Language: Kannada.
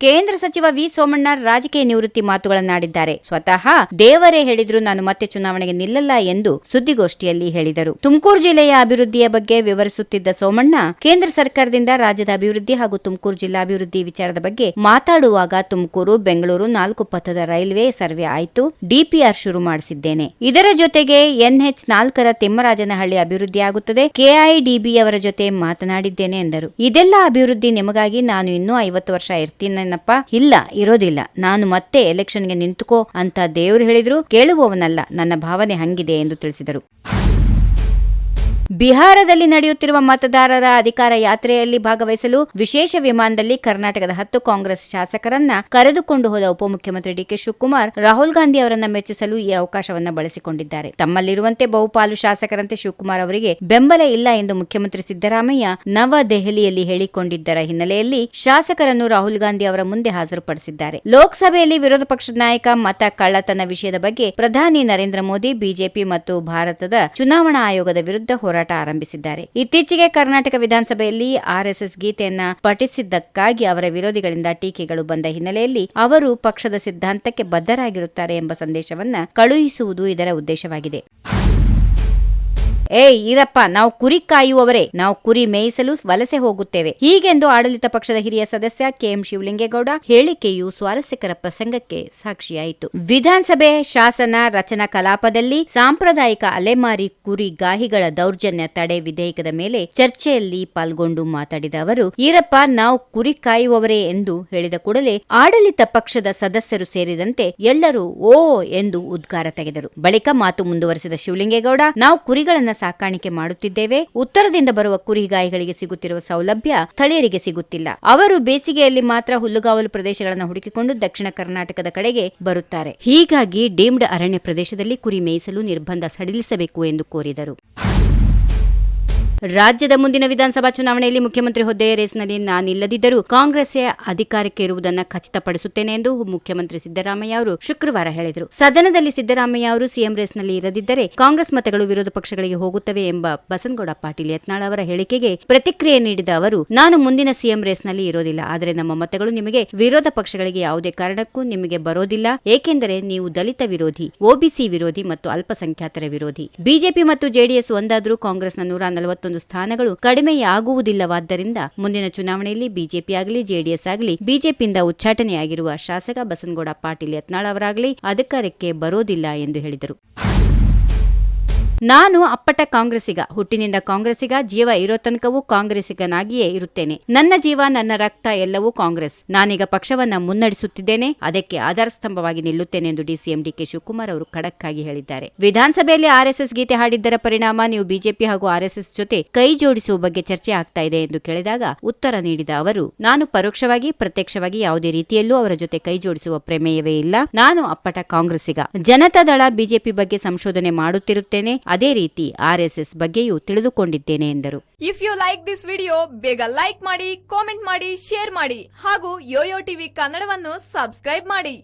ಕೇಂದ್ರ ಸಚಿವ ವಿ ಸೋಮಣ್ಣ ರಾಜಕೀಯ ನಿವೃತ್ತಿ ಮಾತುಗಳನ್ನಾಡಿದ್ದಾರೆ. ಸ್ವತಃ ದೇವರೇ ಹೇಳಿದ್ರು ನಾನು ಮತ್ತೆ ಚುನಾವಣೆಗೆ ನಿಲ್ಲಲ್ಲ ಎಂದು ಸುದ್ದಿಗೋಷ್ಠಿಯಲ್ಲಿ ಹೇಳಿದರು. ತುಮಕೂರು ಜಿಲ್ಲೆಯ ಅಭಿವೃದ್ಧಿಯ ಬಗ್ಗೆ ವಿವರಿಸುತ್ತಿದ್ದ ಸೋಮಣ್ಣ, ಕೇಂದ್ರ ಸರ್ಕಾರದಿಂದ ರಾಜ್ಯದ ಅಭಿವೃದ್ಧಿ ಹಾಗೂ ತುಮಕೂರು ಜಿಲ್ಲಾ ಅಭಿವೃದ್ಧಿ ವಿಚಾರದ ಬಗ್ಗೆ ಮಾತಾಡುವಾಗ ತುಮಕೂರು, ಬೆಂಗಳೂರು ನಾಲ್ಕು ಪಥದ ರೈಲ್ವೆ ಸರ್ವೆ ಆಯಿತು, ಡಿಪಿಆರ್ ಶುರು ಮಾಡಿಸಿದ್ದೇನೆ. ಇದರ ಜೊತೆಗೆ ಎನ್ಎಚ್ ನಾಲ್ಕರ ತಿಮ್ಮರಾಜನಹಳ್ಳಿ ಅಭಿವೃದ್ಧಿ ಆಗುತ್ತದೆ, ಕೆಐಡಿಬಿ ಅವರ ಜೊತೆ ಮಾತನಾಡಿದ್ದೇನೆ ಎಂದರು. ಇದೆಲ್ಲ ಅಭಿವೃದ್ಧಿ ನಿಮಗಾಗಿ ನಾನು ಇನ್ನೂ ಐವತ್ತು ವರ್ಷ ಇರ್ತೀನೇನಪ್ಪ ಇಲ್ಲ, ಇರೋದಿಲ್ಲ. ನಾನು ಮತ್ತೆ ಎಲೆಕ್ಷನ್ಗೆ ನಿಂತುಕೋ ಅಂತ ದೇವರು ಹೇಳಿದ್ರು, ಕೇಳುವವನಲ್ಲ. ನನ್ನ ಭಾವನೆ ಹಂಗಿದೆ ಎಂದು ತಿಳಿಸಿದರು. ಬಿಹಾರದಲ್ಲಿ ನಡೆಯುತ್ತಿರುವ ಮತದಾರರ ಅಧಿಕಾರ ಯಾತ್ರೆಯಲ್ಲಿ ಭಾಗವಹಿಸಲು ವಿಶೇಷ ವಿಮಾನದಲ್ಲಿ ಕರ್ನಾಟಕದ ಹತ್ತು ಕಾಂಗ್ರೆಸ್ ಶಾಸಕರನ್ನ ಕರೆದುಕೊಂಡು ಹೋದ ಉಪಮುಖ್ಯಮಂತ್ರಿ ಡಿಕೆ ಶಿವಕುಮಾರ್, ರಾಹುಲ್ ಗಾಂಧಿ ಅವರನ್ನ ಮೆಚ್ಚಿಸಲು ಈ ಅವಕಾಶವನ್ನ ಬಳಸಿಕೊಂಡಿದ್ದಾರೆ. ತಮ್ಮಲ್ಲಿರುವಂತೆ ಬಹುಪಾಲು ಶಾಸಕರಂತೆ ಶಿವಕುಮಾರ್ ಅವರಿಗೆ ಬೆಂಬಲ ಇಲ್ಲ ಎಂದು ಮುಖ್ಯಮಂತ್ರಿ ಸಿದ್ದರಾಮಯ್ಯ ನವದೆಹಲಿಯಲ್ಲಿ ಹೇಳಿಕೊಂಡಿದ್ದರ ಹಿನ್ನೆಲೆಯಲ್ಲಿ ಶಾಸಕರನ್ನು ರಾಹುಲ್ ಗಾಂಧಿ ಅವರ ಮುಂದೆ ಹಾಜರುಪಡಿಸಿದ್ದಾರೆ. ಲೋಕಸಭೆಯಲ್ಲಿ ವಿರೋಧ ಪಕ್ಷದ ನಾಯಕ ಮತ ಕಳ್ಳತನ ವಿಷಯದ ಬಗ್ಗೆ ಪ್ರಧಾನಿ ನರೇಂದ್ರ ಮೋದಿ, ಬಿಜೆಪಿ ಮತ್ತು ಭಾರತದ ಚುನಾವಣಾ ಆಯೋಗದ ವಿರುದ್ಧ ಹೋರಾಟ ಆರಂಭಿಸಿದ್ದಾರೆ. ಇತ್ತೀಚೆಗೆ ಕರ್ನಾಟಕ ವಿಧಾನಸಭೆಯಲ್ಲಿ ಆರ್ಎಸ್ಎಸ್ ಗೀತೆಯನ್ನ ಪಠಿಸಿದ್ದಕ್ಕಾಗಿ ಅವರ ವಿರೋಧಿಗಳಿಂದ ಟೀಕೆಗಳು ಬಂದ ಹಿನ್ನೆಲೆಯಲ್ಲಿ ಅವರು ಪಕ್ಷದ ಸಿದ್ಧಾಂತಕ್ಕೆ ಬದ್ಧರಾಗಿರುತ್ತಾರೆ ಎಂಬ ಸಂದೇಶವನ್ನ ಕಳುಹಿಸುವುದು ಇದರ ಉದ್ದೇಶವಾಗಿದೆ. ಏಯ್ ಇರಪ್ಪ ನಾವು ಕುರಿ ಕಾಯುವವರೇ. ನಾವು ಕುರಿ ಮೇಯಿಸಲು ವಲಸೆ ಹೋಗುತ್ತೇವೆ. ಹೀಗೆಂದು ಆಡಳಿತ ಪಕ್ಷದ ಹಿರಿಯ ಸದಸ್ಯ ಕೆಎಂ ಶಿವಲಿಂಗೇಗೌಡ ಹೇಳಿಕೆಯು ಸ್ವಾರಸ್ಯಕರ ಪ್ರಸಂಗಕ್ಕೆ ಸಾಕ್ಷಿಯಾಯಿತು. ವಿಧಾನಸಭೆ ಶಾಸನ ರಚನಾ ಕಲಾಪದಲ್ಲಿ ಸಾಂಪ್ರದಾಯಿಕ ಅಲೆಮಾರಿ ಕುರಿ ಗಾಹಿಗಳ ದೌರ್ಜನ್ಯ ತಡೆ ವಿಧೇಯಕದ ಮೇಲೆ ಚರ್ಚೆಯಲ್ಲಿ ಪಾಲ್ಗೊಂಡು ಮಾತಾಡಿದ ಅವರು, ಈರಪ್ಪ, ನಾವು ಕುರಿ ಕಾಯುವವರೇ ಎಂದು ಹೇಳಿದ ಕೂಡಲೇ ಆಡಳಿತ ಪಕ್ಷದ ಸದಸ್ಯರು ಸೇರಿದಂತೆ ಎಲ್ಲರೂ ಓ ಎಂದು ಉದ್ಗಾರ ತೆಗೆದರು. ಬಳಿಕ ಮಾತು ಮುಂದುವರೆಸಿದ ಶಿವಲಿಂಗೇಗೌಡ, ನಾವು ಕುರಿಗಳನ್ನ ಸಾಕಾಣಿಕೆ ಮಾಡುತ್ತಿದ್ದೇವೆ. ಉತ್ತರದಿಂದ ಬರುವ ಕುರಿಗಾಯಿಗಳಿಗೆ ಸಿಗುತ್ತಿರುವ ಸೌಲಭ್ಯ ಸ್ಥಳೀಯರಿಗೆ ಸಿಗುತ್ತಿಲ್ಲ. ಅವರು ಬೇಸಿಗೆಯಲ್ಲಿ ಮಾತ್ರ ಹುಲ್ಲುಗಾವಲು ಪ್ರದೇಶಗಳನ್ನು ಹುಡುಕಿಕೊಂಡು ದಕ್ಷಿಣ ಕರ್ನಾಟಕದ ಕಡೆಗೆ ಬರುತ್ತಾರೆ. ಹೀಗಾಗಿ ಡೀಮ್ಡ್ ಅರಣ್ಯ ಪ್ರದೇಶದಲ್ಲಿ ಕುರಿ ಮೇಯಿಸಲು ನಿರ್ಬಂಧ ಸಡಿಲಿಸಬೇಕು ಎಂದು ಕೋರಿದರು. ರಾಜ್ಯದ ಮುಂದಿನ ವಿಧಾನಸಭಾ ಚುನಾವಣೆಯಲ್ಲಿ ಮುಖ್ಯಮಂತ್ರಿ ಹುದ್ದೆಯ ರೇಸ್ನಲ್ಲಿ ನಾನಿಲ್ಲದಿದ್ದರೂ ಕಾಂಗ್ರೆಸ್ಸೇ ಅಧಿಕಾರಕ್ಕೆ ಇರುವುದನ್ನು ಖಚಿತಪಡಿಸುತ್ತೇನೆ ಎಂದು ಮುಖ್ಯಮಂತ್ರಿ ಸಿದ್ದರಾಮಯ್ಯ ಅವರು ಶುಕ್ರವಾರ ಹೇಳಿದರು. ಸದನದಲ್ಲಿ ಸಿದ್ದರಾಮಯ್ಯ ಅವರು ಸಿಎಂ ರೇಸ್ನಲ್ಲಿ ಇರದಿದ್ದರೆ ಕಾಂಗ್ರೆಸ್ ಮತಗಳು ವಿರೋಧ ಪಕ್ಷಗಳಿಗೆ ಹೋಗುತ್ತವೆ ಎಂಬ ಬಸನಗೌಡ ಪಾಟೀಲ್ ಯತ್ನಾಳ್ ಅವರ ಹೇಳಿಕೆಗೆ ಪ್ರತಿಕ್ರಿಯೆ ನೀಡಿದ ಅವರು, ನಾನು ಮುಂದಿನ ಸಿಎಂ ರೇಸ್ನಲ್ಲಿ ಇರೋದಿಲ್ಲ. ಆದರೆ ನಮ್ಮ ಮತಗಳು ನಿಮಗೆ ವಿರೋಧ ಪಕ್ಷಗಳಿಗೆ ಯಾವುದೇ ಕಾರಣಕ್ಕೂ ನಿಮಗೆ ಬರೋದಿಲ್ಲ. ಏಕೆಂದರೆ ನೀವು ದಲಿತ ವಿರೋಧಿ ಒಬಿಸಿ ವಿರೋಧಿ ಮತ್ತು ಅಲ್ಪಸಂಖ್ಯಾತರ ವಿರೋಧಿ. ಬಿಜೆಪಿ ಮತ್ತು ಜೆಡಿಎಸ್ ಒಂದಾದರೂ ಕಾಂಗ್ರೆಸ್ನ ನೂರ ನಲವತ್ತೊಂದು ಸ್ಥಾನಗಳು ಕಡಿಮೆಯಾಗುವುದಿಲ್ಲವಾದ್ದರಿಂದ ಮುಂದಿನ ಚುನಾವಣೆಯಲ್ಲಿ ಬಿಜೆಪಿ ಆಗಲಿ, ಜೆಡಿಎಸ್ ಆಗಲಿ, ಬಿಜೆಪಿಯಿಂದ ಉಚ್ಚಾಟನೆಯಾಗಿರುವ ಶಾಸಕ ಬಸನಗೌಡ ಪಾಟೀಲ್ ಯತ್ನಾಳ್ ಅವರಾಗಲಿ ಅಧಿಕಾರಕ್ಕೆ ಬರೋದಿಲ್ಲ ಎಂದು ಹೇಳಿದರು. ನಾನು ಅಪ್ಪಟ ಕಾಂಗ್ರೆಸ್ಸಿಗ, ಹುಟ್ಟಿನಿಂದ ಕಾಂಗ್ರೆಸ್ಸಿಗ, ಜೀವ ಇರೋ ತನಕವೂ ಕಾಂಗ್ರೆಸ್ಸಿಗನಾಗಿಯೇ ಇರುತ್ತೇನೆ. ನನ್ನ ಜೀವ, ನನ್ನ ರಕ್ತ ಎಲ್ಲವೂ ಕಾಂಗ್ರೆಸ್. ನಾನೀಗ ಪಕ್ಷವನ್ನ ಮುನ್ನಡೆಸುತ್ತಿದ್ದೇನೆ, ಅದಕ್ಕೆ ಆಧಾರ ಸ್ತಂಭವಾಗಿ ನಿಲ್ಲುತ್ತೇನೆ ಎಂದು ಡಿಸಿಎಂ ಡಿಕೆ ಶಿವಕುಮಾರ್ ಅವರು ಖಡಕ್ ಆಗಿ ಹೇಳಿದ್ದಾರೆ. ವಿಧಾನಸಭೆಯಲ್ಲಿ ಆರ್ಎಸ್ಎಸ್ ಗೀತೆ ಹಾಡಿದ್ದರ ಪರಿಣಾಮ ನೀವು ಬಿಜೆಪಿ ಹಾಗೂ ಆರ್ಎಸ್ಎಸ್ ಜೊತೆ ಕೈ ಜೋಡಿಸುವ ಬಗ್ಗೆ ಚರ್ಚೆ ಆಗ್ತಾ ಇದೆ ಎಂದು ಕೇಳಿದಾಗ ಉತ್ತರ ನೀಡಿದ ಅವರು, ನಾನು ಪರೋಕ್ಷವಾಗಿ, ಪ್ರತ್ಯಕ್ಷವಾಗಿ ಯಾವುದೇ ರೀತಿಯಲ್ಲೂ ಅವರ ಜೊತೆ ಕೈ ಜೋಡಿಸುವ ಪ್ರಮೇಯವೇ ಇಲ್ಲ. ನಾನು ಅಪ್ಪಟ ಕಾಂಗ್ರೆಸ್ಸಿಗ. ಜನತಾದಳ ಬಿಜೆಪಿ ಬಗ್ಗೆ ಸಂಶೋಧನೆ ಮಾಡುತ್ತಿರುತ್ತೇನೆ. ಅದೇ ರೀತಿ ಆರ್ಎಸ್ಎಸ್ ಬಗ್ಗೆಯೂ ತಿಳಿದುಕೊಂಡಿದ್ದೇನೆ ಎಂದರು. If you like this video ಬೇಗ ಲೈಕ್ ಮಾಡಿ ಕಾಮೆಂಟ್ ಮಾಡಿ ಶೇರ್ ಮಾಡಿ ಹಾಗೂ ಯೋಯೋ ಟಿವಿ ಕನ್ನಡವನ್ನು ಸಬ್ಸ್ಕ್ರೈಬ್ ಮಾಡಿ.